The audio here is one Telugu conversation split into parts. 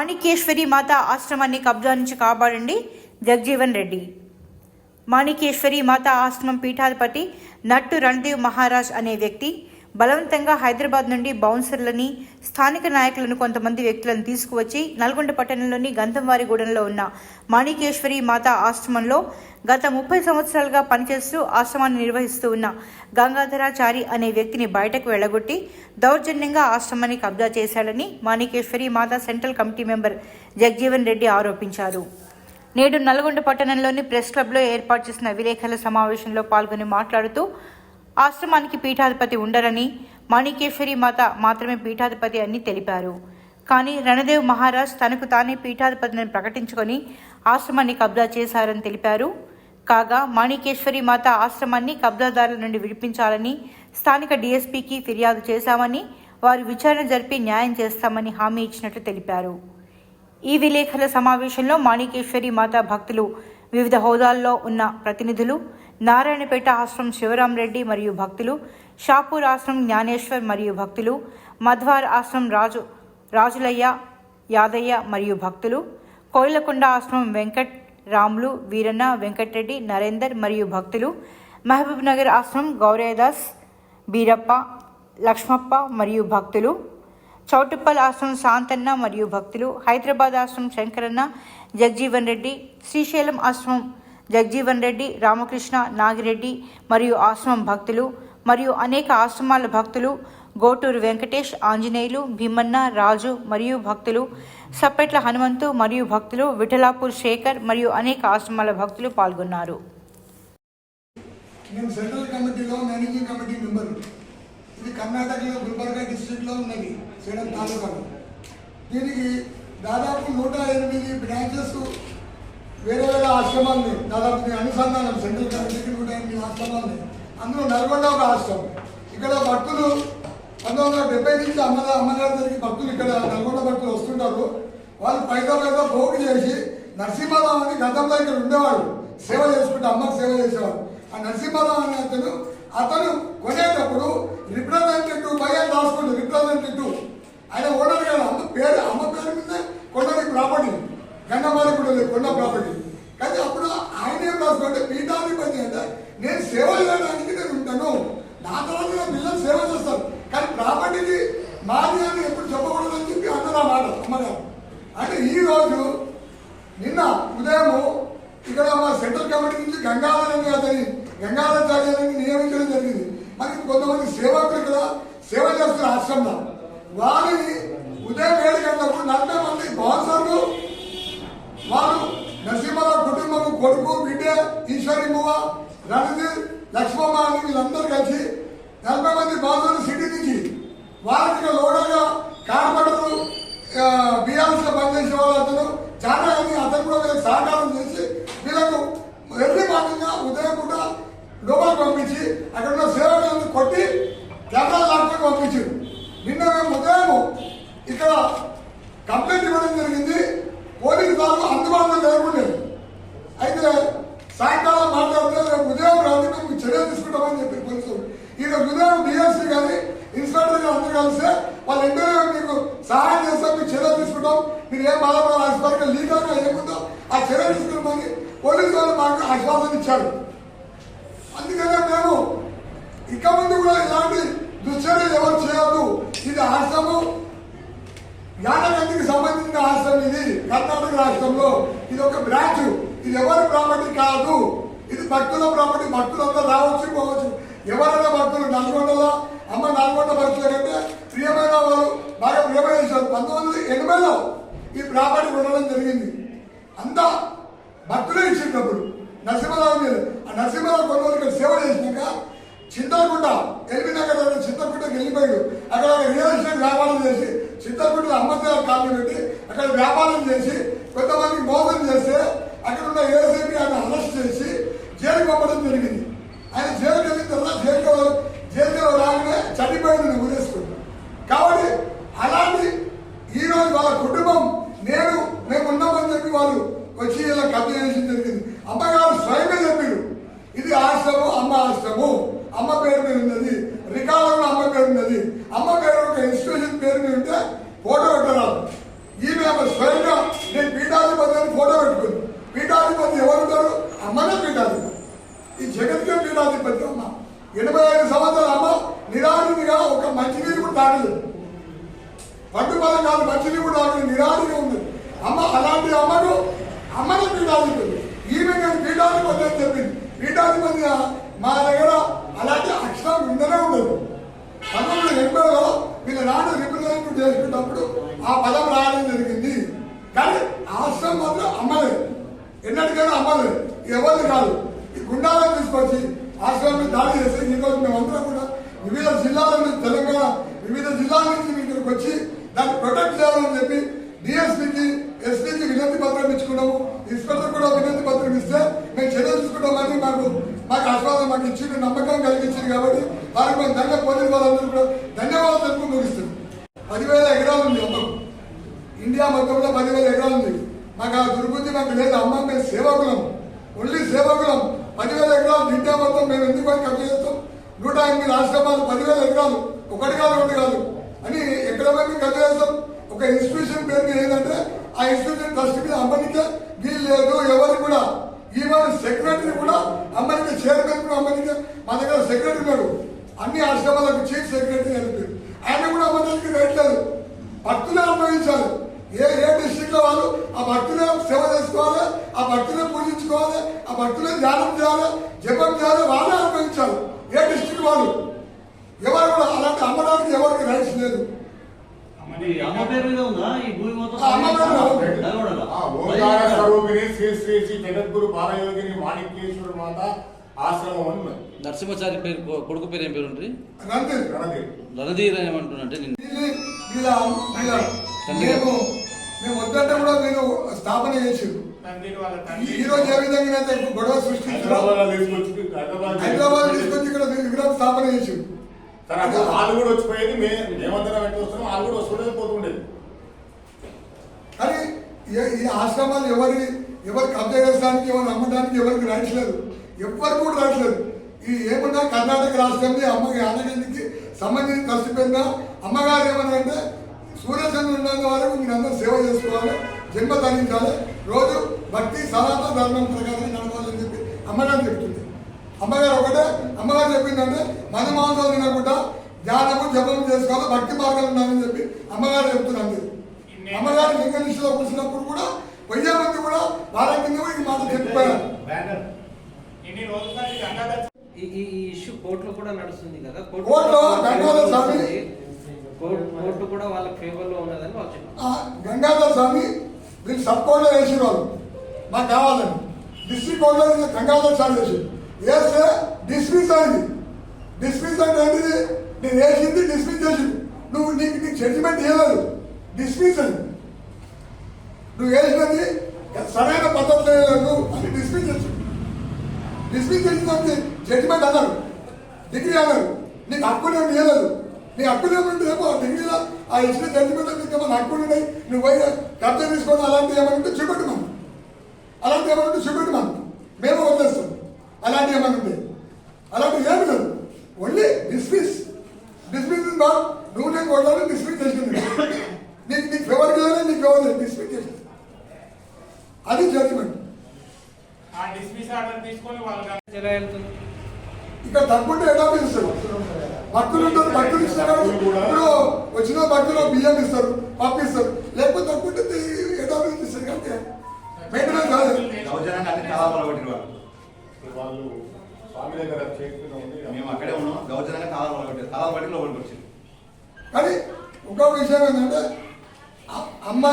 మాణికేశ్వరి మాత ఆశ్రమాన్ని కబ్జా నుంచి కాపాడండి. జగజీవన్ రెడ్డి. మాణికేశ్వరి మాత ఆశ్రమం పీఠాధిపతి నట్టు రణదేవ్ మహారాజ్ అనే వ్యక్తి బలవంతంగా హైదరాబాద్ నుండి బౌన్సర్లని స్థానిక నాయకులను కొంతమంది వ్యక్తులను తీసుకువచ్చి నల్గొండ పట్టణంలోని గంధంవారిగూడెంలో ఉన్న మాణికేశ్వరి మాత ఆశ్రమంలో గత ముప్పై సంవత్సరాలుగా పనిచేస్తూ ఆశ్రమాన్ని నిర్వహిస్తూ ఉన్న గంగాధరాచారి అనే వ్యక్తిని బయటకు వెళ్ళగొట్టి దౌర్జన్యంగా ఆశ్రమాన్ని కబ్జా చేశాడని Manikeshwari Mata central committee member Jagjivan Reddy ఆరోపించారు. నేడు నల్గొండ పట్టణంలోని ప్రెస్ క్లబ్లో ఏర్పాటు చేసిన విలేకరుల సమావేశంలో పాల్గొని మాట్లాడుతూ ఆశ్రమానికి పీఠాధిపతి ఉండరని మాణికేశ్వరి మాత మాత్రమే పీఠాధిపతి అని తెలిపారు. కానీ రణదేవ్ మహారాజ్ తనకు తానే పీఠాధిపతిని ప్రకటించుకొని ఆశ్రమాన్ని కబ్జా చేశారని తెలిపారు. కాగా మాణికేశ్వరి మాత ఆశ్రమాన్ని కబ్జాదారుల నుండి విడిపించాలని స్థానిక డీఎస్పీకి ఫిర్యాదు చేశామని వారు విచారణ జరిపి న్యాయం చేస్తామని హామీ ఇచ్చినట్లు తెలిపారు. ఈ విలేకరుల సమావేశంలో మాణికేశ్వరి మాత భక్తులు వివిధ హోదాల్లో ఉన్న ప్రతినిధులు నారాయణపేట ఆశ్రమం శివరామరెడ్డి మరియు భక్తులు షాపూర్ ఆశ్రమం జ్ఞానేశ్వర్ మరియు భక్తులు మధ్వార్ ఆశ్రమం రాజు రాజులయ్య యాదయ్య మరియు భక్తులు కోయిలకొండ ఆశ్రమం వెంకట్ రాములు వీరన్న వెంకటరెడ్డి నరేందర్ మరియు భక్తులు మహబూబ్ నగర్ ఆశ్రమం గౌరయదాస్ బీరప్ప లక్ష్మప్ప మరియు భక్తులు చౌటుప్పల్ ఆశ్రమం శాంతన్న మరియు భక్తులు హైదరాబాద్ ఆశ్రమం శంకరన్న జగజీవన్ రెడ్డి శ్రీశైలం ఆశ్రమం జగజీవన్ రెడ్డి రామకృష్ణ నాగిరెడ్డి మరియు ఆశ్రమం భక్తులు మరియు అనేక ఆశ్రమాల భక్తులు గోటూరు వెంకటేష్ ఆంజనేయులు భీమన్న రాజు మరియు భక్తులు సప్పెట్ల హనుమంతు మరియు భక్తులు విఠలాపూర్ శేఖర్ మరియు అనేక ఆశ్రమాల భక్తులు పాల్గొన్నారు. మేము సెంట్రల్ కమిటీలో మేనేజింగ్ కమిటీ మెంబర్. ఇది కర్ణాటకలో గుల్బర్గా డిస్టిక్లో ఉన్నది సేడం తాలూకాలో. దీనికి దాదాపు నూట ఎనిమిది బ్రాంచెస్ వేరే వేరే ఆశ్రమాన్ని దాదాపు దీని అనుసంధానం సెంట్రల్ కమిటీకి కూడా ఎనిమిది ఆశ్రమాన్ని అందులో నల్గొండ ఒక ఆశ్రమం. ఇక్కడ భక్తులు పంతొమ్మిది వందల డెబ్బై నుంచి అమ్మ అమ్మగారి దగ్గరికి భక్తులు ఇక్కడ నల్గొండ భక్తులు వస్తుంటారు. వాళ్ళు పైదో పైదో పోగు చేసి నరసింహరావు అని గతంలో ఇక్కడ ఉండేవాడు సేవ చేసుకుంటూ అమ్మకు సేవ చేసేవాడు ఆ నరసింహరావు అనే అతను అతను కొనేటప్పుడు రిప్రజెంటేటివ్ బై అని రాసుకుంటు రిప్రజెంటేటివ్. ఆయన ఓనర్ కదా అమ్మ పేరు అమ్మ పేరు మీద కొండని ప్రాపర్టీ గంగమాలి కూడా లేదు కొండ ప్రాపర్టీ కానీ అప్పుడు ఆయన ఏం రాసుకుంటే పీఠాధిపతి అంటే నేను సేవ చేయడానికి నేను ఉంటాను నా తర్వాత నా పిల్లలు సేవ చేస్తారు కానీ ప్రాపర్టీకి మాది అని ఎప్పుడు చెప్పకూడదని చెప్పి అన్నారు ఆ మాట అమ్మగారు అంటే ఈ రోజు నిన్న ఉదయం ఇక్కడ మా సెంట్రల్ కమిటీ నుంచి గంగాధరం అతని గంగాధర చార్యాలని నియమించడం జరిగింది మరి కొంతమంది సేవకులు ఇక్కడ సేవ చేస్తున్న ఆశ్రమంలో వారిని ఉదయం ఏడు గంటలకు నలభై మంది బాన్సర్లు వారు నరసింహరావు కుటుంబం కొడుకు బిడ్డ ఈశ్వరి మువ్వ రణధీర్ లక్ష్మమ్మ అని వీళ్ళందరూ కలిసి నలభై మంది బాన్సర్లు సిటీ నుంచి వారికి లోడగా కార్పొరేటరు బీఆర్ఎస్లో పనిచేసే వాళ్ళు అతను చాలా అతను కూడా వీళ్ళకి సహకారం చేసి వీళ్ళకు ఎర్లీ మార్నింగ్ ఉదయం కూడా లోపలికి పంపించి అక్కడ ఉన్న సేవకులను కొట్టి కెమెరా లాక్కొని పంపించారు. నిన్న మేము ఉదయం ఇక్కడ కంప్లైంట్ ఇవ్వడం జరిగింది. పోలీసు వాళ్ళు అందుబాటులో లేకుండా అయితే సాయంకాలం మాట్లాడితే రేపు ఉదయం రాని మేము చర్య తీసుకుంటామని చెప్పి పోలీసులు ఈరోజు ఉదయం డిఎస్సీ కానీ ఇన్స్పెక్టర్ గారు అందరూ కలిస్తే వాళ్ళు ఎంటనే మీకు సహాయం చేస్తాం మీకు చర్య తీసుకుంటాం. మీరు ఏం బాధపడాలి హాస్పిటల్ లీగల్గా ఏముందో ఆ చర్య తీసుకుంటామని పోలీసు వాళ్ళు మాకు ఆశ్వాసం ఇచ్చారు. అందుకనే మేము ఇక ముందు కూడా ఇలాంటి దుశ్చర్య ఎవరు చేయొద్దు. ఇది ఆశ్రమం యాదగంటికి సంబంధించిన ఆశ్రమం ఇది. కర్ణాటక రాష్ట్రంలో ఇది ఒక బ్రాంచ్. ఇది ఎవరి ప్రాపర్టీ కాదు. ఇది భక్తుల ప్రాపర్టీ. భక్తులంతా రావచ్చు పోవచ్చు. ఎవరైనా భక్తులు నల్గొండలో అమ్మ నల్గొండ భక్తులు కంటే ప్రియమైన వారు బాగా ప్రియమైన పంతొమ్మిది వందల ఎనభైలో ఈ ప్రాపర్టీ ఉండడం జరిగింది. అంతా భక్తులే ఇచ్చినప్పుడు నరసింహరావు మీద ఆ నరసింహరావు కొన్ని రోజులు సేవ చేసినాక చింతలకుంట ఎల్బీ నగర్ చింతలకుంటకి వెళ్ళిపోయాడు. అక్కడ ఒక రియల్ ఎస్టేట్ వ్యాపారం చేసి చింతలకుంట అమ్మదేవ కాలనీ పెట్టి అక్కడ వ్యాపారం చేసి కొంతమంది మోసం చేస్తే అక్కడ ఉన్న ఏసీపీ ఆయన అరెస్ట్ చేసి జైలు పంపడం జరిగింది. ఆయన జైలుకి వెళ్ళిన తర్వాత జైలుకి జైలుకి రాగానే చనిపోయింది ఊరేసుకుంటాం కాబట్టి అలాంటి ఈ రోజు వాళ్ళ కుటుంబం నేను మేము ఉన్నామని చెప్పి వాళ్ళు వచ్చి ఇలా కబ్జా చేసి జరిగింది. అమ్మగారు స్వయమే చెప్పారు. ఇది ఆశ్రమం అమ్మ ఆశ్రము. అమ్మ పేరు మీద ఉన్నది రికార్డులో అమ్మ పేరు ఉన్నది. అమ్మ పేరు ఒక ఇన్స్టిట్యూషన్ పేరు మీద ఉంటే ఫోటో పెట్టరాదు. ఈమె ఆమె స్వయంగా నేను పీఠాధిపతి అని ఫోటో పెట్టుకుంది. పీఠాధిపతి ఎవరుంటారు అమ్మనే పీఠాధిపతి. ఈ జగత్కే పీఠాధిపతి అమ్మ. ఎనభై ఐదు సంవత్సరాల అమ్మ నిరాడిగా ఒక మంచినీరు కూడా తాగలేదు. పట్టు పదం కాదు మంచినీరు కూడా తాగలేదు నిరాడిగా ఉంది. అమ్మ అలాంటి అమ్మను అమ్మనే పీఠాధిపతి. ఈమె నేను పీఠాధిపతి అని చెప్పింది. పీఠాధిపతి మా దగ్గర అలాంటి అక్షరం ఉండనే ఉండదు పంతొమ్మిది వందల ఎనభైలో వీళ్ళ నాడు రిప్రజెంట్ చేసుకున్నప్పుడు ఆ పదం రావడం జరిగింది. కానీ ఆశ్రమం మాత్రం అమ్మలేదు. ఎన్నటికైనా అమ్మలేదు. ఎవరిని కాదు. ఈ గుండాలను తీసుకొచ్చి ఆశ్రమం దాడి చేసి ఈరోజు మేమందరం కూడా వివిధ జిల్లాల నుంచి తెలంగాణ వివిధ జిల్లాల నుంచి మీ ఇక్కడికి వచ్చి దాన్ని ప్రొటెక్ట్ చేయాలని చెప్పి డిఎస్పీకి ఎస్పీకి వినతి పత్రం ఇచ్చుకున్నాము. ఇన్స్పెక్టర్ కూడా వినతి పత్రం ఇస్తే మేము చర్య తీసుకుంటామని మాకు మాకు ఆస్వాదం మాకు ఇచ్చింది నమ్మకం కలిగించింది కాబట్టి వారికి మేము దండ పోలీసు వాళ్ళందరూ కూడా ధన్యవాదాలు తెలుపు ముగిస్తుంది పదివేల ఎకరాలు ఉంది మొత్తం. ఇండియా మొత్తంలో పదివేల ఎకరాలు ఉంది. మాకు ఆ దుర్బుద్ధి మాకు లేదు. అమ్మ మేము సేవకులం. ఓన్లీ సేవకులం. పదివేల ఎకరాలు ఇండియా మొత్తం మేము ఎందుకు పోయి కబ్జా చేస్తాం? నూట ఎనిమిది ఆశ్రమాలు పదివేల ఎకరాలు. ఒకటి కాదు ఒకటి కాదు. అని ఎక్కడ పోయి మేము కబ్జా చేస్తాం? ఒక ఇన్స్టిట్యూట్ ఆ ఇన్స్టిట్యూషన్ ట్రస్ట్ మీద అమ్మనికే వీలు ఎవరు కూడా. ఈవెన్ సెక్రటరీ కూడా అమ్మనికే చైర్మన్ కూడా అమ్మనికే మా దగ్గర సెక్రటరీ ఉన్నాడు. అన్ని ఆశ్రమాలకు చీఫ్ సెక్రటరీ అని ఆయన కూడా అమ్మడానికి రేట్ లేదు. భక్తులే అనుభవించాలి. ఏ ఏ డిస్ట్రిక్ట్లో వాళ్ళు ఆ భక్తులే సేవ చేసుకోవాలి ఆ భక్తులే పూజించుకోవాలి ఆ భక్తులే ధ్యానం చేయాలి జపం చేయాలి వాళ్ళే అనుభవించాలి. ఏ డిస్ట్రిక్ట్ వాళ్ళు? ఎవరు కూడా అలాంటి అమ్మడానికి ఎవరికి రైట్స్ లేదు. అమ్మ పేరు మీద ఉందా ఈ భూమి మొత్తం ఆ, అమ్మ పేరు మీద ఉంది. నల్గొండలో? ఆ ఓంకార స్వరూపిణి శ్రీ శ్రీ శ్రీ జగద్గురు బాలయోగిని మాణిక్యేశ్వర మాత ఆశ్రమం అని. నరసింహచారి పేరు కొడుకు పేరు ఏం పేరు. రణధీర్ అని ఏమంటున్నంటే నేను వీళ్ళ వీళ్ళ వీళ్ళ మేము మేము వద్దంటే కూడా మీరు స్థాపన చేసిండు ఈ రోజు ఏ విధంగా అయితే గొడవ సృష్టించారో హైదరాబాద్ తీసుకొచ్చి హైదరాబాద్ హైదరాబాద్ తీసుకొచ్చి ఇక్కడ విగ్రహం స్థాపన చేసిండు కానీ అప్పుడు వాళ్ళు కూడా వచ్చిపోయేది మే మేమందరం ఎట్లా వస్తున్నాం వాళ్ళు కూడా వస్తుండేది పోతుండేది. కానీ ఈ ఆశ్రమాలు ఎవరి ఎవరు కబ్జా చేసడానికి ఎవరు అమ్మడానికి ఎవరికి రైట్స్ లేదు. ఎవరు కూడా రైట్స్ లేదు. ఈ ఏమన్నా కర్ణాటక రాష్ట్రంలో అమ్మ యాదగిరికి సంబంధించి కలిసిపోయిన అమ్మగారు ఏమన్నా అంటే సూర్యచంద్రుడు వరకు మీరు అందరూ సేవ చేసుకోవాలి జన్మ ధరించాలి. రోజు భక్తి సనాతన ధర్మం ప్రకారం నడవాలని చెప్పి అమ్మగారు చెప్తుంది అమ్మగారు ఒకటే అమ్మగారు చెప్పిందంటే మన మాంసాలు తినకుండా ధ్యానము జపం చేసుకోవాలి భక్తి మార్గాలు ఉండాలని చెప్పి అమ్మగారు చెప్తున్నారు అమ్మగారు లింగ నిష్ఠలో కూర్చున్నప్పుడు కూడా వెయ్యి మంది కూడా వాళ్ళ కింద ఈ మాట రోజులుగా ఈ ఇష్యూ కోర్టులో కూడా నడుస్తుంది కదా? కోర్టు కోర్టులో గంగాధర్ స్వామి కోర్టు కోర్టు కూడా వాళ్ళ ఫేవర్లో ఉన్నదని వాళ్ళు చెప్పారు. గంగాధర్ స్వామి వీళ్ళు సబ్ కోర్టులో వేసిన వాళ్ళు. మాకు కావాలని. డిస్ట్రిక్ట్ కోర్టులో గంగాధర్ స్వామి వేసి వేస్తే డిస్మిస్ అయింది డిస్మిస్ అంటే ఏంటిది నేను వేసింది డిస్మిస్ చేసింది. నువ్వు నీకు నీకు జడ్జిమెంట్ ఇవ్వలేదు డిస్మిస్ అని నువ్వు వేసినది సరైన పద్ధతిలో లేదు అని డిస్మిస్ చేసి. డిస్మిస్ చేసినది జడ్జిమెంట్ అన్నారు. డిగ్రీ అన్నారు. నీకు హక్కు నేను ఇవ్వలేదు నీ హక్కు ఏమంటే ఏమో ఆ డిగ్రీలో ఆ ఇచ్చిన జడ్జిమెంట్ నీకు ఏమైనా హక్కులు ఉన్నాయి? నువ్వు పోయి కబ్జా తీసుకొని అలాంటి ఏమంటే చూపెట్టమను అలాంటి ఏమంటే చూపెట్టమను మేము వదిలేస్తాం. అలాంటి ఏమైనా ఉంటే అలాంటి ఏమి లేదు. ఓన్లీ డిస్మిస్ డిస్మిస్ నాట్ నువ్వు నేను కొట్టాలని డిస్మిస్ చేసింది. నీకు నీకు ఫేవర్ చేయాలి నీకు ఫేవర్ లేదు. డిస్మిస్ చేసింది. అది జడ్జిమెంట్ ఆ డిస్మిస్ ఆర్డర్ తీసుకొని వాళ్ళు గంగ- ఎలా వెళ్తుంది? ఇక్కడ తప్పుంటే ఎలా ఇస్తారు భక్తులు ఉంటారు భక్తులు ఇస్తారు. ఇప్పుడు వచ్చిన భక్తులు బియ్యం ఇస్తారు పప్పు ఇస్తారు. లేకపోతే తప్పుంటే ఎలా ఇస్తారు కాబట్టి మెయింటెనెన్స్ కాదు వాళ్ళు స్వామి దగ్గర ఉంది. మేము అక్కడే ఉన్నాం. దౌర్జన్యంగా కాలాలు పట్టారు కాలాలు పట్టి లోపలికి వచ్చింది. కానీ ఇంకొక విషయం ఏంటంటే అమ్మ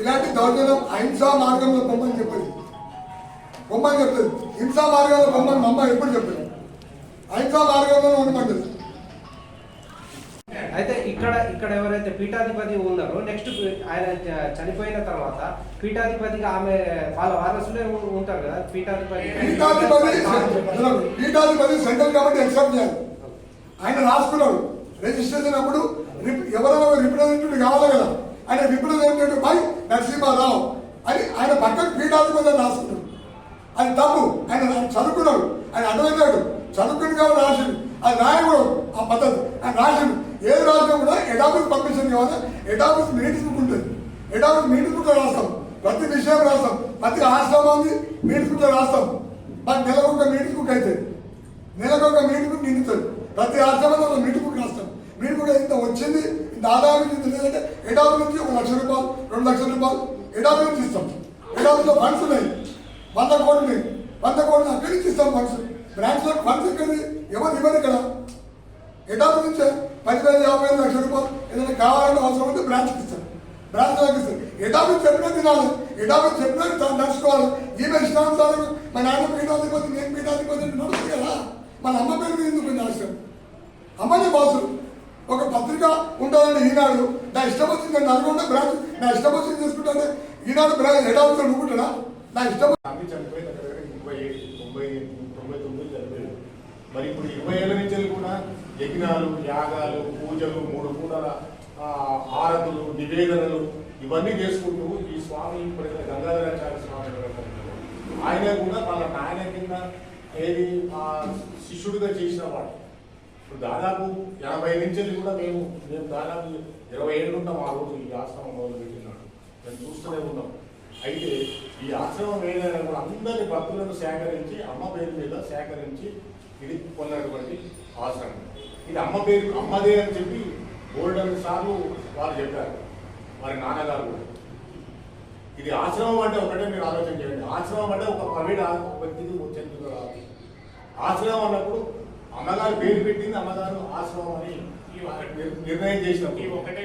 ఇలాంటి దౌర్జన్యం అహింసా మార్గంలో బొమ్మని చెప్పేది బొమ్మని చెప్తుంది హింసా మార్గంలో బొమ్మని అమ్మ ఎప్పుడు చెప్పలేదు. అహింసా మార్గంలో ఉండమంటుంది. అయితే ఇక్కడ ఇక్కడ ఎవరైతే పీఠాధిపతి ఉన్నారో నెక్స్ట్ ఆయన చనిపోయిన తర్వాత పీఠాధిపతిగా ఆమె వాళ్ళ వారసులే ఉంటారు కదా పీఠాధిపతి. పీఠాధిపతి పీఠాధిపతి సెంట్రల్ కాబట్టి ఎక్సెప్ట్ చేయాలి. ఆయన రాసుకున్నాడు. రిజిస్ట్రేషన్ అప్పుడు రిప్- ఎవరైనా రిప్రజెంటేటివ్ కావాలి కదా ఆయన రిప్రజెంటేటివ్ బై నరసింహారావు అని ఆయన పక్కన పీఠాధిపతి అని రాసుకున్నాడు. అది తప్పు. ఆయన చదువుకున్నాడు. ఆయన అడ్వైతాడు చదువుకుని కాబట్టి రాసిండు. అది రాయకూడదు. ఆ పద్ధతి. ఆయన రాసిండు. ఏది రాసినా కూడా హెడ్ ఆఫీస్ పర్మిషన్ కావాలి హెడ్ బుక్ ఉంటుంది. హెడ్ మీటింగ్ బుక్ రాస్తాం. ప్రతి విషయం రాస్తాం. ప్రతి ఆశ్రమాన్ని మీటింగ్ బుక్ రాస్తాం. మాకు నెలకు ఒక మీటింగ్ బుక్ అయితే నెలకు ఒక మీటింగ్ బుక్ నిండుతుంది. ప్రతి ఆశ్రమంలో ఒక మీటింగ్ బుక్ రాస్తాం. మీటింగ్ బుక్ ఇంత వచ్చింది ఇంత ఆదాయం ఇంత లేదంటే హెడ్ నుంచి ఒక లక్ష రూపాయలు రెండు లక్షల రూపాయలు హెడ్ నుంచి ఇస్తాం. హెడ్ ఫండ్స్ ఉన్నాయి. వంద కోట్లు వంద కోట్లు అక్కడి నుంచి ఇస్తాం ఫండ్స్ బ్రాంచ్లో ఫండ్స్ ఎక్కడి ఎవరు ఇవ్వరు ఇక్కడ. ఎటాల నుంచే పదివేల యాభై ఐదు లక్షల రూపాయలు ఏదైనా కావాలంటే అవసరం ఉంటే బ్రాంచ్కి ఇస్తారు. బ్రాంచ్ దగ్గర ఇస్తారు. ఎటాలు చెప్పినా తినాలి. ఎటాలు చెప్పినా నడుచుకోవాలి. ఈమె ఇష్టానుసారం మా నాన్న పీఠాధిపతి నేను పీఠాధిపతి నడుస్తుంది కదా. మన అమ్మ పేరు మీద ఎందుకు నాశనం అవసరం అమ్మని బాసు. ఒక పత్రిక ఉండాలని ఈనాడు. నా ఇష్టం వచ్చింది నేను నల్గొండ బ్రాంచ్ నా ఇష్టం వచ్చింది తీసుకుంటానే ఈనాడు బ్రాంచ్ హెడ్ ఆఫీసర్ అనుకుంటాడా? నా ఇష్టం అన్ని చనిపోయిన దగ్గర దగ్గర ముప్పై ఏడు తొంభై తొంభై తొమ్మిది చనిపోయారు మరి ఇప్పుడు ఇరవై ఏళ్ళ నుంచి కూడా యజ్ఞాలు యాగాలు పూజలు మూడు పూటల ఆరతులు హారతులు నివేదనలు ఇవన్నీ చేసుకుంటూ ఈ స్వామి ఇప్పుడు గంగాధరాచార్య స్వామి ఆయన కూడా వాళ్ళ నాయన కింద ఏది శిష్యుడిగా చేసిన వాడు. ఇప్పుడు దాదాపు ఎనభై నుంచి కూడా మేము మేము దాదాపు ఇరవై ఏళ్ళు ఉంటాం ఆ రోజు ఈ ఆశ్రమం మొదలు పెట్టినాడు. మేము చూస్తూనే ఉన్నాం. అయితే ఈ ఆశ్రమం ఏదైనా కూడా అందరి భక్తులను సేకరించి అమ్మ పేరు మీద సేకరించి ఇది పొందినటువంటి ఆశ్రమం. ఇది అమ్మ పేరు అమ్మదే అని చెప్పి గోల్డెన్ సార్లు వారు చెప్పారు. వారి నాన్నగారు కూడా. ఇది ఆశ్రమం అంటే ఒకటే మీరు ఆలోచన చేయండి. ఆశ్రమం అంటే ఒక ప్రవీణ వ్యక్తికి చెందుతుంది రాదు ఆశ్రమం అన్నప్పుడు అమ్మగారు పేరు పెట్టింది అమ్మగారు ఆశ్రమం అని నిర్ణయం చేసినప్పుడు. ఒకటే